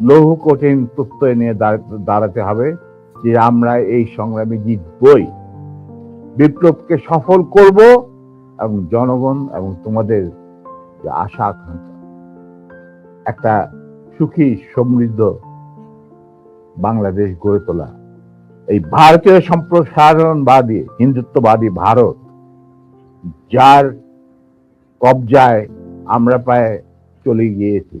লৌহ কঠিন প্রত্যয় নিয়ে দাঁড়াতে হবে যে আমরা এই সংগ্রামে জিতবই। বিপ্লবকে সফল করব এবং জনগণ এবং তোমাদের আশা আকাঙ্ক্ষা। একটা সুখী, সমৃদ্ধ বাংলাদেশ গড়ে তোলা। এই ভারতীয় সম্প্রসারণবাদী, হিন্দুত্ববাদী ভারত, যার কবজায় আমরা প্রায় চলে গিয়েছি।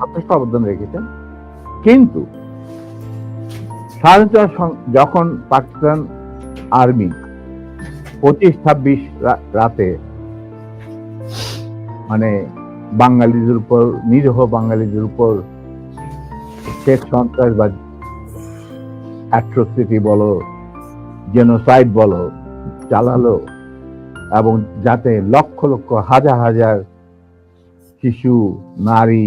যথেষ্ট অবদান রেখেছেন। কিন্তু স্বাধীনতা যখন পাকিস্তান আর্মি পঁচিশ ছাব্বিশ রাতে মানে বাঙালিদের উপর, নিরীহ বাঙালিদের উপর শেখ সন্ত্রাসবাদ অ্যাট্রোসিটি বলো জেনোসাইড বলো, চালালো এবং যাতে লক্ষ লক্ষ হাজার হাজার শিশু, নারী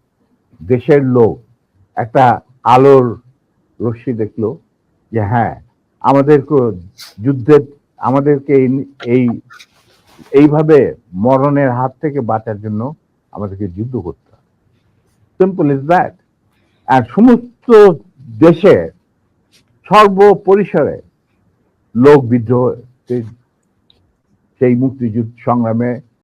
দেশের লোক একটা আলোর রশ্মি দেখল যে হ্যাঁ আমাদেরকে যুদ্ধের, আমাদেরকে এই- এই, এইভাবে মরণের হাত থেকে বাঁচার জন্য আমাদেরকে যুদ্ধ করতে হবে। সিম্পল ইজ দ্যাট আর সমস্ত দেশে সর্বপরিসরে লোক বিদ্রোহ সেই মুক্তিযুদ্ধ সংগ্রামে